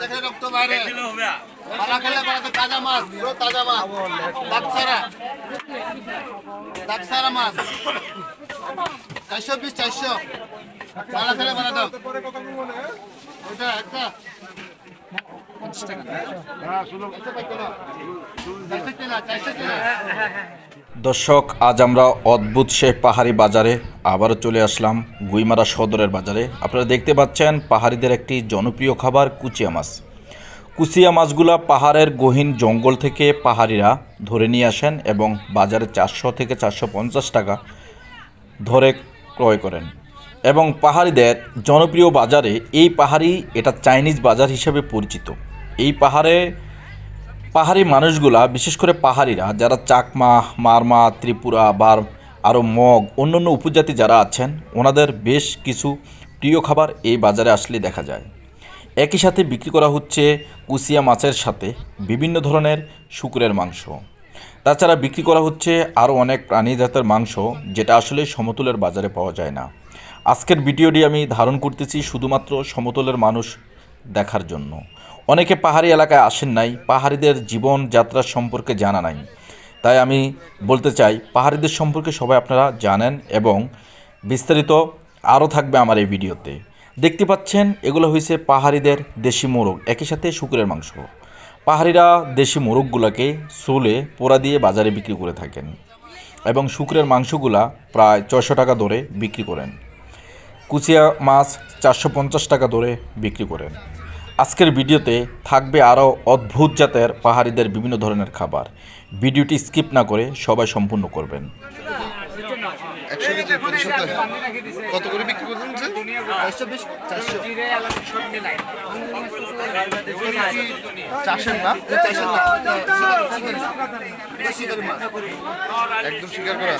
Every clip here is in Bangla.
দেখে রক্ত বাইরে। মারা খেলে বলা তাজা মাছ পুরো তাজা মাছ। দাকসারা দাকসারা মাছ। চারশো বিশ চারশো। মারা খেলে বলা ওইটা একটা। হ্যাঁ শুনো চারশো কিনা চারশো কিনা দর্শক আজ আমরা অদ্ভুত সে পাহাড়ি বাজারে আবারও চলে আসলাম গুইমারা সদরের বাজারে। আপনারা দেখতে পাচ্ছেন পাহাড়িদের একটি জনপ্রিয় খাবার কুচিয়া মাছ। কুচিয়া মাছগুলা পাহাড়ের গহীন জঙ্গল থেকে পাহাড়িরা ধরে নিয়ে আসেন এবং বাজারে চারশো থেকে চারশো পঞ্চাশ টাকা ধরে ক্রয় করেন। এবং পাহাড়িদের জনপ্রিয় বাজারে এই পাহাড়ি এটা চাইনিজ বাজার হিসেবে পরিচিত। এই পাহাড়ে পাহাড়ি মানুষগুলা, বিশেষ করে পাহাড়িরা, যারা চাকমা, মারমা, ত্রিপুরা বা আরও মগ অন্যান্য উপজাতি যারা আছেন, ওনাদের বেশ কিছু প্রিয় খাবার এই বাজারে আসলে দেখা যায়। একই সাথে বিক্রি করা হচ্ছে কুচিয়া মাছের সাথে বিভিন্ন ধরনের শুকুরের মাংস। তাছাড়া বিক্রি করা হচ্ছে আরও অনেক প্রাণী জাতের মাংস, যেটা আসলে সমতলের বাজারে পাওয়া যায় না। আজকের ভিডিওটি আমি ধারণ করতেছি শুধুমাত্র সমতলের মানুষ দেখার জন্য। অনেকে পাহাড়ি এলাকায় আসেন নাই, পাহাড়িদের জীবনযাত্রা সম্পর্কে জানা নাই। তাই আমি বলতে চাই, পাহাড়িদের সম্পর্কে সবাই আপনারা জানেন এবং বিস্তারিত আরও থাকবে আমার এই ভিডিওতে। দেখতে পাচ্ছেন, এগুলো হয়েছে পাহাড়িদের দেশি মোরগ, একই সাথে শুকুরের মাংস। পাহাড়িরা দেশি মোরগগুলোকে সোলে পোড়া দিয়ে বাজারে বিক্রি করে থাকেন এবং শুকুরের মাংসগুলা প্রায় ছয়শো টাকা ধরে বিক্রি করেন। কুচিয়া মাছ চারশো পঞ্চাশ টাকা ধরে বিক্রি করেন। আজকের ভিডিওতে থাকবে আরও অদ্ভুত জাতের পাহাড়িদের বিভিন্ন ধরনের খাবার। ভিডিওটি স্কিপ না করে সবাই সম্পূর্ণ করবেন। কত করে বিক্রি করছেন না না একদম স্বীকার করা।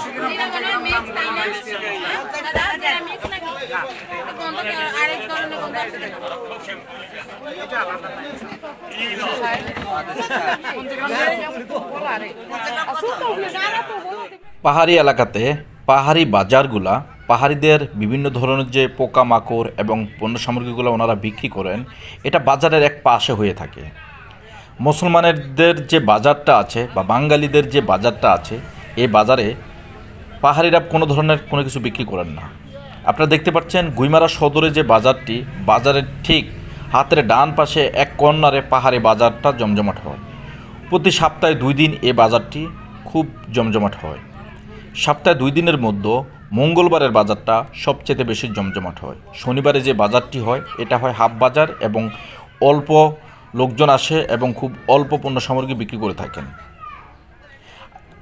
আরেক ধরনের গন্ধ আছে? পাহাড়ি এলাকাতে পাহাড়ি বাজারগুলা পাহাড়িদের বিভিন্ন ধরনের যে পোকামাকড় এবং পণ্য সামগ্রীগুলো ওনারা বিক্রি করেন, এটা বাজারের এক পাশে হয়ে থাকে। মুসলমানদের যে বাজারটা আছে বা বাঙালিদের যে বাজারটা আছে, এই বাজারে পাহাড়িরা কোনো ধরনের কোনো কিছু বিক্রি করেন না। আপনারা দেখতে পাচ্ছেন গুইমারা সদরে যে বাজারটি, বাজারের ঠিক হাতের ডান পাশে এক কর্নারে পাহাড়ি বাজারটা জমজমাট হয়। প্রতি সপ্তাহে দুই দিন এ বাজারটি খুব জমজমাট হয়। সপ্তাহে দুই দিনের মধ্যে মঙ্গলবারের বাজারটা সবচেয়ে বেশি জমজমাট হয়। শনিবারে যে বাজারটি হয়, এটা হয় হাফ বাজার এবং অল্প লোকজন আসে এবং খুব অল্প পণ্য সামগ্রী বিক্রি করে থাকেন।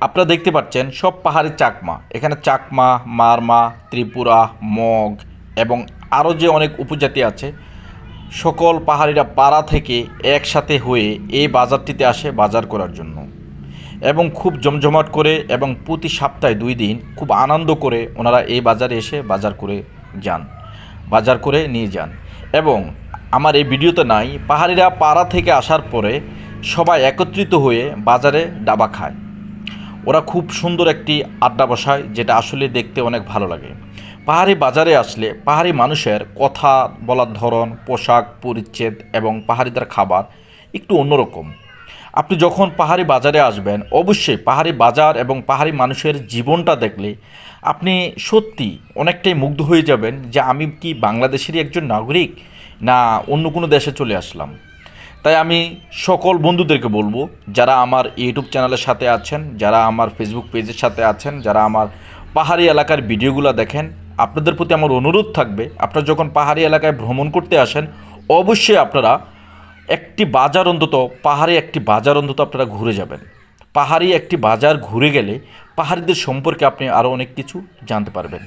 আপনারা দেখতে পাচ্ছেন, সব পাহাড়ি চাকমা। এখানে চাকমা, মারমা, ত্রিপুরা, মগ এবং আরও যে অনেক উপজাতি আছে সকল পাহাড়িরা পাড়া থেকে একসাথে হয়ে এই বাজারটিতে আসে বাজার করার জন্য এবং খুব জমজমাট করে এবং প্রতি সপ্তাহে দুই দিন খুব আনন্দ করে ওনারা এই বাজারে এসে বাজার করে যান, বাজার করে নিয়ে যান। এবং আমার এই ভিডিওতে নাই, পাহাড়িরা পাড়া থেকে আসার পরে সবাই একত্রিত হয়ে বাজারে ডাবা খায়। ওরা খুব সুন্দর একটি আড্ডা বসায়, যেটা আসলে দেখতে অনেক ভালো লাগে। পাহাড়ি বাজারে আসলে পাহাড়ি মানুষের কথা, বলার ধরন, পোশাক, পরিচ্ছেদ এবং পাহাড়িদের খাবার একটু অন্যরকম। আপনি যখন পাহাড়ি বাজারে আসবেন, অবশ্যই পাহাড়ি বাজার এবং পাহাড়ি মানুষের জীবনটা দেখলে আপনি সত্যি অনেকটাই মুগ্ধ হয়ে যাবেন যে আমি কি বাংলাদেশেরই একজন নাগরিক না অন্য কোনো দেশে চলে আসলাম। তাই আমি সকল বন্ধুদেরকে বলব, যারা আমার ইউটিউব চ্যানেলের সাথে আছেন, যারা আমার ফেসবুক পেজের সাথে আছেন, যারা আমার পাহাড়ি এলাকার ভিডিওগুলো দেখেন আপনাদের প্রতি আমার অনুরোধ থাকবে, আপনারা যখন পাহাড়ি এলাকায় ভ্রমণ করতে আসেন, অবশ্যই আপনারা একটি বাজার অন্তত, পাহাড়ে একটি বাজার অন্তত আপনারা ঘুরে যাবেন। পাহাড়ি একটি বাজার ঘুরে গেলে পাহাড়িদের সম্পর্কে আপনি আরও অনেক কিছু জানতে পারবেন।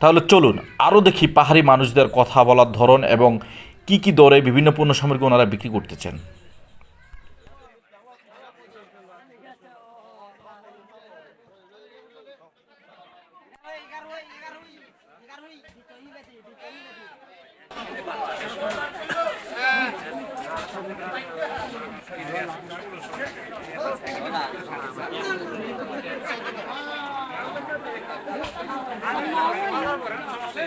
তাহলে চলুন, আরও দেখি পাহাড়ি মানুষদের কথা বলার ধরন এবং কি কি দরে বিভিন্ন পণ্য সামগ্রী ওনারা বিক্রি করতেছেন এগারো এগারো এগারো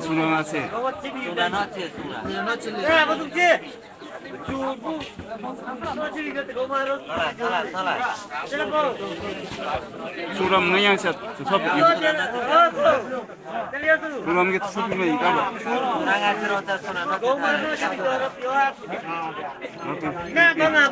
চুলান আছে? চুলান আছে চুলান আছে হ্যাঁ বলছি চুরাম Kullanım getirsin bilmeyi galiba. Ne bana